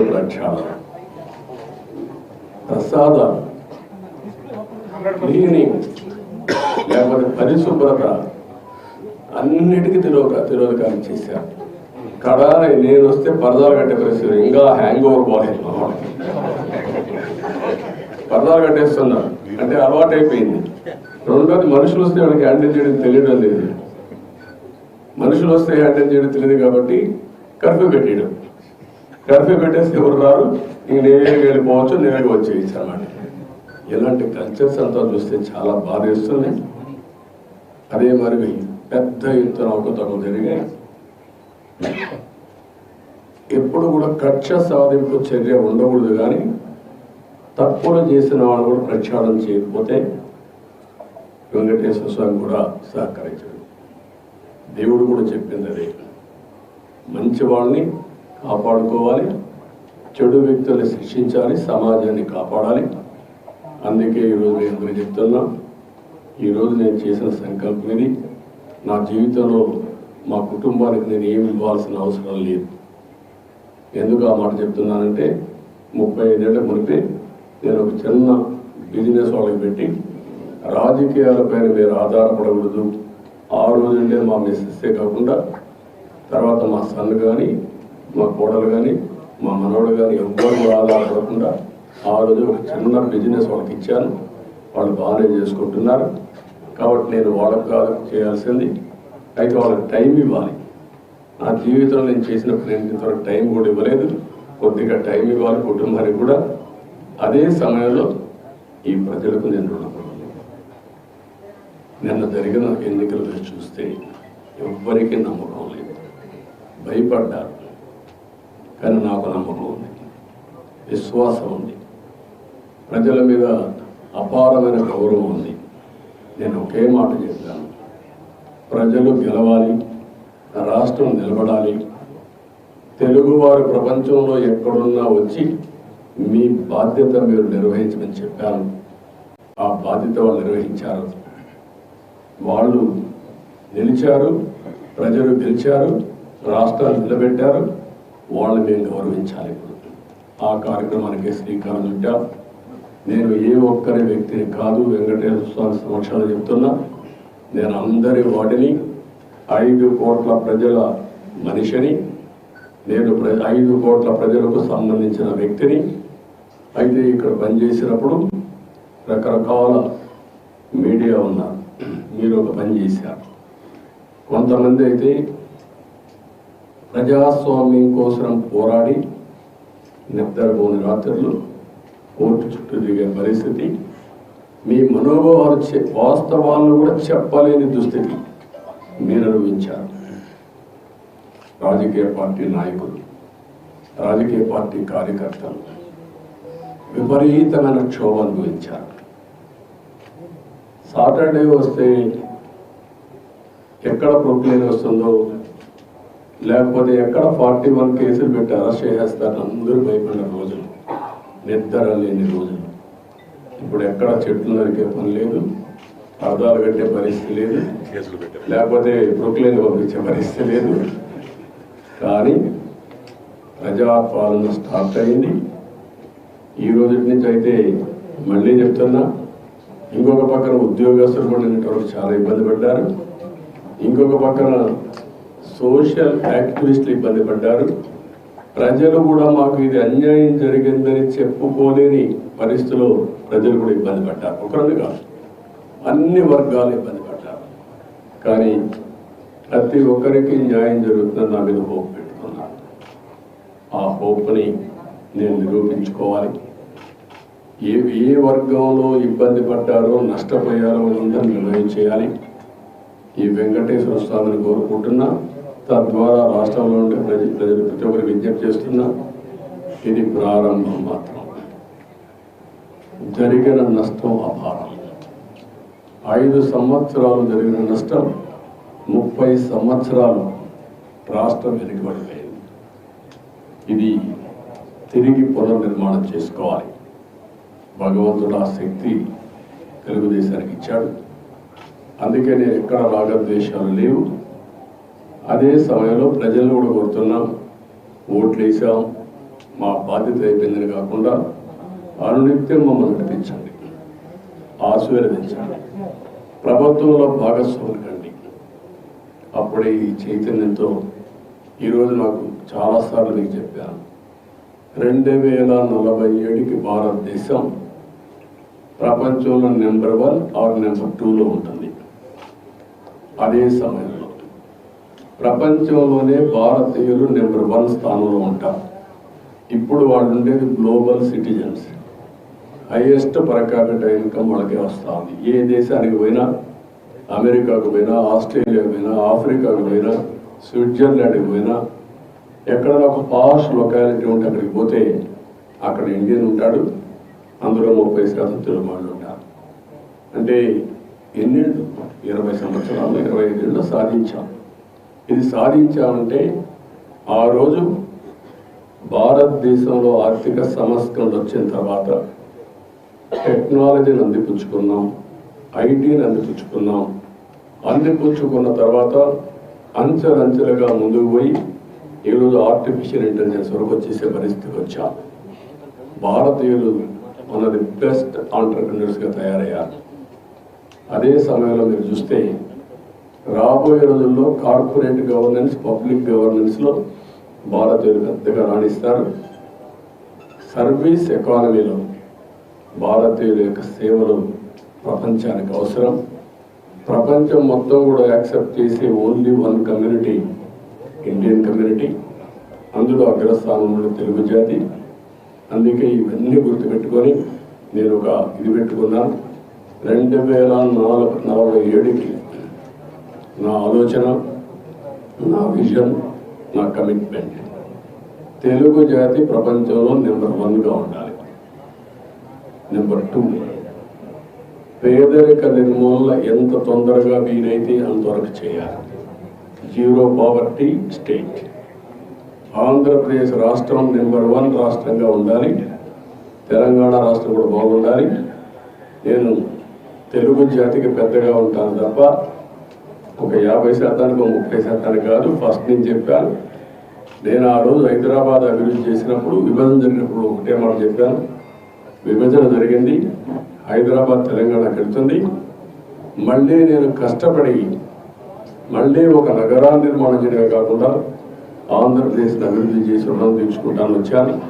అది ప్రక్షాళన ప్రసాద క్లీనింగ్ లేకపోతే పరిశుభ్రత అన్నిటికీ తిరోగ తిరోధకాలు చేశారు. కడ నేను వస్తే పరదాలు కట్టే పరిస్థితి ఇంకా హ్యాంగ్ ఓవర్ పోలేదు పరదాలు కట్టేస్తున్నారు. అంటే అలవాటు అయిపోయింది రెండోది మనుషులు వస్తే వాళ్ళకి హ్యాండిల్ చేయడం తెలియడం లేదు. మనుషులు వస్తే హ్యాండిల్ చేయడం తెలియదు కాబట్టి కర్ఫ్యూ పెట్టేయడం. కర్ఫ్యూ పెట్టేసి ఎవరు రారు? నేను నేనే వెళ్ళిపోవచ్చు నేనే వచ్చేయచ్చు అన్నమాట. ఇలాంటి కల్చర్స్ అంతా చూస్తే చాలా బాధేస్తుంది అదే మరి పెద్ద ఎత్తున అవకతవకలు జరిగాయి ఎప్పుడు కూడా కక్ష సాధింపు చర్య ఉండకూడదు కానీ తప్పులు చేసిన వాళ్ళు కూడా ప్రక్షాళన చేయకపోతే వెంకటేశ్వర స్వామి కూడా సహకరించడు. దేవుడు కూడా చెప్పింది అదే. మంచి వాళ్ళని కాపాడుకోవాలి. చెడు వ్యక్తుల్ని శిక్షించాలి సమాజాన్ని కాపాడాలి. అందుకే ఈరోజు నేను మీకు చెప్తున్నా ఈరోజు నేను చేసిన సంకల్పం ఇది. నా జీవితంలో మా కుటుంబానికి నేను ఏమి ఇవ్వాల్సిన అవసరం లేదు. ఎందుకు ఆ మాట చెప్తున్నానంటే ముప్పై ఐదేళ్ళ మునిపే నేను ఒక చిన్న బిజినెస్ వాళ్ళకి పెట్టి రాజకీయాలపైన మీరు ఆధారపడకూడదు. ఆ రోజు మా మిస్సెస్సే కాకుండా తర్వాత మా సన్ కానీ మా కోడలు కానీ మా మనవడు కానీ ఎవ్వరు ఆధారపడకుండా ఆ రోజు ఒక చిన్న బిజినెస్ వాళ్ళకి ఇచ్చాను. వాళ్ళు బాగానే చేసుకుంటున్నారు. కాబట్టి నేను వాళ్ళకు కాదు చేయాల్సింది. అయితే వాళ్ళకి టైం ఇవ్వాలి. నా జీవితంలో నేను చేసిన పని టైం కూడా ఇవ్వలేదు. కొద్దిగా టైం ఇవ్వాలి కుటుంబానికి కూడా. అదే సమయంలో ఈ ప్రజలకు నేను రుణపడాలి నిన్న జరిగిన ఎన్నికలు చూస్తే ఎవ్వరికీ నమ్మకం లేదు. భయపడ్డారు. కానీ నాకు నమ్మకం ఉంది విశ్వాసం ఉంది. ప్రజల మీద అపారమైన గౌరవం ఉంది. నేను ఒకే మాట చెప్తాను ప్రజలు గెలవాలి రాష్ట్రం నిలబడాలి. తెలుగువారు ప్రపంచంలో ఎక్కడున్నా వచ్చి మీ బాధ్యత మీరు నిర్వహించమని చెప్పాను. ఆ బాధ్యత వాళ్ళు నిర్వహించారు. వాళ్ళు నిలిచారు ప్రజలు గెలిచారు రాష్ట్రాలు నిలబెట్టారు. వాళ్ళని మేము గౌరవించాలి ఇప్పుడు. ఆ కార్యక్రమానికి శ్రీకారం చుట్టా నేను ఏ ఒక్కరి వ్యక్తిని కాదు వెంకటేశ్వర స్వామి సమక్షంలో చెప్తున్నా నేను అందరి వాటిని ఐదు కోట్ల ప్రజల మనిషిని నేను ప్ర ఐదు కోట్ల ప్రజలకు సంబంధించిన వ్యక్తిని అయితే ఇక్కడ పనిచేసినప్పుడు రకరకాల మీడియా ఉన్నారు. మీరు ఒక పని చేశారు. కొంతమంది అయితే ప్రజాస్వామ్యం కోసం పోరాడి నిద్రపోని రాత్రులు కోర్టు చుట్టూ తిరిగే పరిస్థితి మీ మనోభావాలు వాస్తవాలను కూడా చెప్పలేని దుస్థితి మీరు అనుభవించారు. రాజకీయ పార్టీ నాయకులు రాజకీయ పార్టీ కార్యకర్తలు విపరీతమైన క్షోభ అనుభవించారు. సాటర్డే వస్తే ఎక్కడ ప్రొక్లేన్ వస్తుందో లేకపోతే ఎక్కడ ఫార్టీ వన్ కేసులు పెట్టి అరెస్ట్ చేసేస్తారు. అందరూ భయపడిన రోజులు. నిద్ర లేని రోజులు. ఇప్పుడు ఎక్కడ చెట్లు నరికే పని లేదు. అర్థాలు కట్టే పరిస్థితి లేదు. లేకపోతే ప్రొక్లేన్ పంపించే పరిస్థితి లేదు. కానీ ప్రజాపాలన స్టార్ట్ అయింది. ఈ రోజు నుంచి అయితే మళ్ళీ చెప్తున్నా ఇంకొక పక్కన ఉద్యోగస్తులు కూడా చాలా ఇబ్బంది పడ్డారు. ఇంకొక పక్కన సోషల్ యాక్టివిస్టులు ఇబ్బంది పడ్డారు. ప్రజలు కూడా మాకు ఇది అన్యాయం జరిగిందని చెప్పుకోలేని పరిస్థితిలో ప్రజలు కూడా ఇబ్బంది పడ్డారు. ఒకరిని కాదు అన్ని వర్గాలు ఇబ్బంది పడ్డారు. కానీ ప్రతి ఒక్కరికి న్యాయం జరుగుతుందని నా మీద హోప్ పెట్టుకున్నాను. ఆ హోప్ని నేను నిరూపించుకోవాలి. ఏ ఏ వర్గంలో ఇబ్బంది పడ్డారో నష్టపోయారో అందరిని నిర్ణయం చేయాలి. ఈ వెంకటేశ్వర స్వామిని కోరుకుంటున్నా. తద్వారా రాష్ట్రంలో ఉండే ప్రజ ప్రజలు ప్రతి ఒక్కరు విజ్ఞప్తి చేస్తున్నా ఇది ప్రారంభం మాత్రం. జరిగిన నష్టం అపారం. ఐదు సంవత్సరాలు జరిగిన నష్టం ముప్పై సంవత్సరాలు రాష్ట్రం వెనుకబడిపోయింది. ఇది తిరిగి పునర్నిర్మాణం చేసుకోవాలి. భగవంతుడు ఆ శక్తి తెలుగుదేశానికి ఇచ్చాడు. అందుకే నేను ఎక్కడ రాగద్వేషాలు లేవు. అదే సమయంలో ప్రజలను కూడా కోరుతున్నాం. ఓట్లు వేసాం. మా బాధ్యత అయిపోయిందని కాకుండా అనునిత్యం మమ్మల్ని నడిపించండి ఆశీర్వదించండి. ప్రభుత్వంలో భాగస్వాములు కండి. అప్పుడే ఈ చైతన్యంతో ఈరోజు నాకు చాలాసార్లు మీకు చెప్పాను. రెండు వేల నలభై ఏడుకి భారతదేశం ప్రపంచంలో నెంబర్ వన్ ఆర్ నెంబర్ టూలో ఉంటుంది. అదే సమయంలో ప్రపంచంలోనే భారతీయులు నెంబర్ వన్ స్థానంలో ఉంటారు. ఇప్పుడు వాళ్ళు ఉండేది global citizens highest per capita income వాళ్ళకే వస్తుంది. ఏ దేశానికి పోయినా అమెరికాకు పోయినా ఆస్ట్రేలియాకు పోయినా ఆఫ్రికాకు పోయినా స్విట్జర్లాండ్కి పోయినా ఎక్కడైనా ఒక పాష్ లొకాలిటీ ఉంటే అక్కడికి పోతే అక్కడ ఇండియన్ ఉంటాడు. అందులో ముప్పై శాతం తెలుగు వాళ్ళు ఉంటారు. అంటే ఎన్నేళ్ళు ఇరవై సంవత్సరాలు ఇరవై ఐదేళ్ళు సాధించాం. ఇది సాధించామంటే ఆ రోజు భారతదేశంలో ఆర్థిక సంస్కరణలు వచ్చిన తర్వాత టెక్నాలజీని అందిపుచ్చుకున్నాం ఐటీని అందిపుచ్చుకున్నాం. అందిపుచ్చుకున్న తర్వాత అంచెలంచెలుగా ముందుకు పోయి ఈరోజు ఆర్టిఫిషియల్ ఇంటెలిజెన్స్ వరకు వచ్చేసే పరిస్థితికి వచ్చాం. భారతీయులు మన ది బెస్ట్ ఆంటర్ప్రినర్స్గా తయారయ్యారు. అదే సమయంలో మీరు చూస్తే రాబోయే రోజుల్లో కార్పొరేట్ గవర్నెన్స్ పబ్లిక్ గవర్నెన్స్లో భారతీయులు పెద్దగా రాణిస్తారు. సర్వీస్ ఎకానమీలో భారతీయుల యొక్క సేవలు ప్రపంచానికి అవసరం. ప్రపంచం మొత్తం కూడా యాక్సెప్ట్ చేసే only one community Indian community. అందులో అగ్రస్థానంలో తెలుగు జాతి. అందుకే ఇవన్నీ గుర్తుపెట్టుకొని నేను ఒక ఇది పెట్టుకున్నాను. రెండు వేల నాలుగు నలభై ఏడుకి నా ఆలోచన నా విజన్ నా కమిట్మెంట్ తెలుగు జాతి ప్రపంచంలో నెంబర్ వన్గా ఉండాలి. నెంబర్ టూ పేదరిక నిర్మూలన ఎంత తొందరగా వీలైతే అంతవరకు చేయాలి. జీరో పావర్టీ స్టేట్ ఆంధ్రప్రదేశ్ రాష్ట్రం నెంబర్ వన్ రాష్ట్రంగా ఉండాలి. తెలంగాణ రాష్ట్రం కూడా బాగుండాలి. నేను తెలుగు జాతికి పెద్దగా ఉంటాను తప్ప ఒక యాభై శాతానికి ఒక ముప్పై శాతానికి కాదు ఫస్ట్ నేను చెప్పాను. నేను ఆ రోజు హైదరాబాద్ అభివృద్ధి చేసినప్పుడు విభజన జరిగినప్పుడు ఒకటే మాట చెప్పాను. విభజన జరిగింది హైదరాబాద్ తెలంగాణ వెళ్తుంది మళ్ళీ నేను కష్టపడి మళ్ళీ ఒక నగరా నిర్మాణం చేయడమే కాకుండా ఆంధ్రప్రదేశ్ని అభివృద్ధి చేసి రుణం తీర్చుకుంటాను వచ్చాను.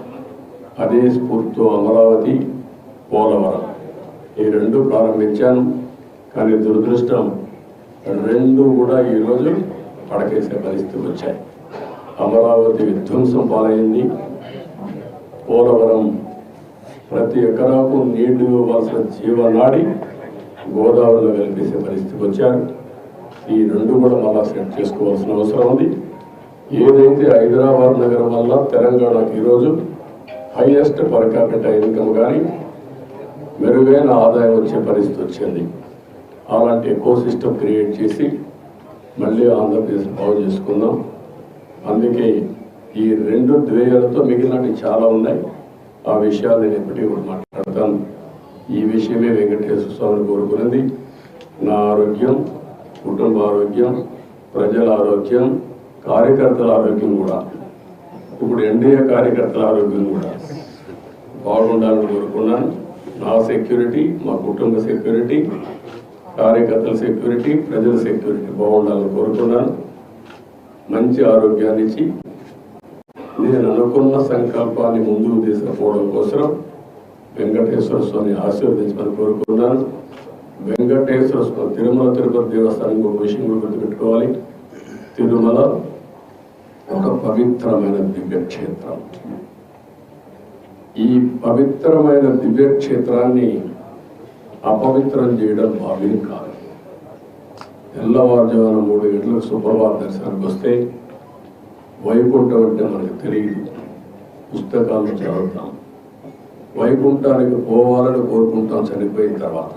అదే స్ఫూర్తితో అమరావతి పోలవరం. ఈ రెండు ప్రారంభించాను. కానీ దురదృష్టం రెండు కూడా ఈరోజు పడకేసే పరిస్థితి వచ్చాయి. అమరావతి విధ్వంసం పాలైంది. పోలవరం ప్రతి ఎకరాకు నీళ్ళు ఇవ్వవలసిన జీవనాడి గోదావరిలో కలిపేసే పరిస్థితికి వచ్చారు. ఈ రెండు కూడా మళ్ళా సెట్ చేసుకోవాల్సిన అవసరం ఉంది. ఏదైతే హైదరాబాద్ నగరం వల్ల తెలంగాణకు ఈరోజు హైయెస్ట్ పర్ క్యాపిటల్ ఇన్కమ్ కానీ మెరుగైన ఆదాయం వచ్చే పరిస్థితి వచ్చింది. అలాంటి ఎకో సిస్టమ్ క్రియేట్ చేసి మళ్ళీ ఆంధ్రప్రదేశ్ బాగు చేసుకుందాం. అందుకే ఈ రెండు ద్వేయాలతో మిగిలినవి చాలా ఉన్నాయి. ఆ విషయాలు నేను ఎప్పటికీ కూడా మాట్లాడతాను. ఈ విషయమే వెంకటేశ్వర స్వామిని కోరుకున్నది. నా ఆరోగ్యం కుటుంబ ఆరోగ్యం ప్రజల ఆరోగ్యం కార్యకర్తల ఆరోగ్యం కూడా. ఇప్పుడు ఎన్డీఏ కార్యకర్తల ఆరోగ్యం కూడా బాగుండాలని కోరుకున్నాను. నా సెక్యూరిటీ మా కుటుంబ సెక్యూరిటీ కార్యకర్తల సెక్యూరిటీ ప్రజల సెక్యూరిటీ బాగుండాలని కోరుకున్నాను. మంచి ఆరోగ్యాన్ని ఇచ్చి నేను అనుకున్న సంకల్పాన్ని ముందుకు తీసుకుపోవడం కోసం వెంకటేశ్వర స్వామిని ఆశీర్వదించమని కోరుకున్నాను. వెంకటేశ్వర స్వామి తిరుమల తిరుపతి దేవస్థానం ఒక విషయం కూడా గుర్తుపెట్టుకోవాలి. తిరుమల ఒక పవిత్రమైన దివ్యక్షేత్రం. ఈ పవిత్రమైన దివ్యక్షేత్రాన్ని అపవిత్రం చేయడం భావ్యం కాదు. తెల్లవారుజామున మూడు గంటలకు సుప్రభాత దర్శనానికి వస్తే వైకుంఠం అంటే మనకు తెలియదు పుస్తకాలను చదువుతాం. వైకుంఠానికి పోవాలని కోరుకుంటాం చనిపోయిన తర్వాత.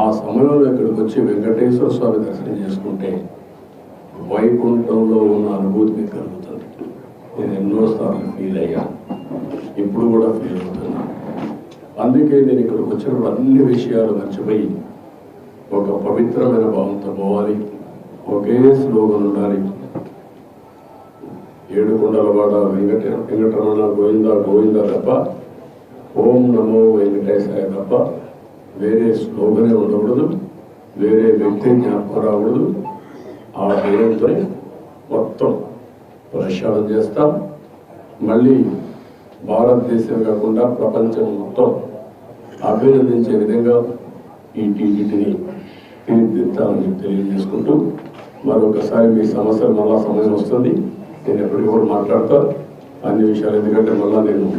ఆ సమయంలో ఇక్కడికి వచ్చి వెంకటేశ్వర స్వామి దర్శనం చేసుకుంటే వైకుంఠంలో ఉన్న అనుభూతి మీకు కలుగుతుంది. నేను ఎన్నోసార్లు ఫీల్ అయ్యాను ఇప్పుడు కూడా ఫీల్ అవుతున్నాను అందుకే నేను ఇక్కడికి వచ్చినప్పుడు అన్ని విషయాలు మర్చిపోయి ఒక పవిత్రమైన భావంతో పోవాలి. ఒకే స్లోగన్ ఉండాలి. ఏడుకొండలవాడ వెంకట వెంకటరమణ గోవింద గోవింద తప్ప ఓం నమో వెంకటేశాయ తప్ప వేరే స్లోగనే ఉండకూడదు. వేరే వ్యక్తి జ్ఞాపకం రాకూడదు. ఆ పేరుతో మొత్తం ప్రక్షాళన చేస్తాం. మళ్ళీ భారతదేశం కాకుండా ప్రపంచం మొత్తం అభినందించే విధంగా ఈ టీడీటీని తీర్చిదిద్దామని తెలియజేసుకుంటూ మరొకసారి మీ సమస్యలు మళ్ళా సమయం వస్తుంది. నేను ఎప్పటికప్పుడు మాట్లాడతా. అన్ని విషయాలు ఎందుకంటే మళ్ళా నేను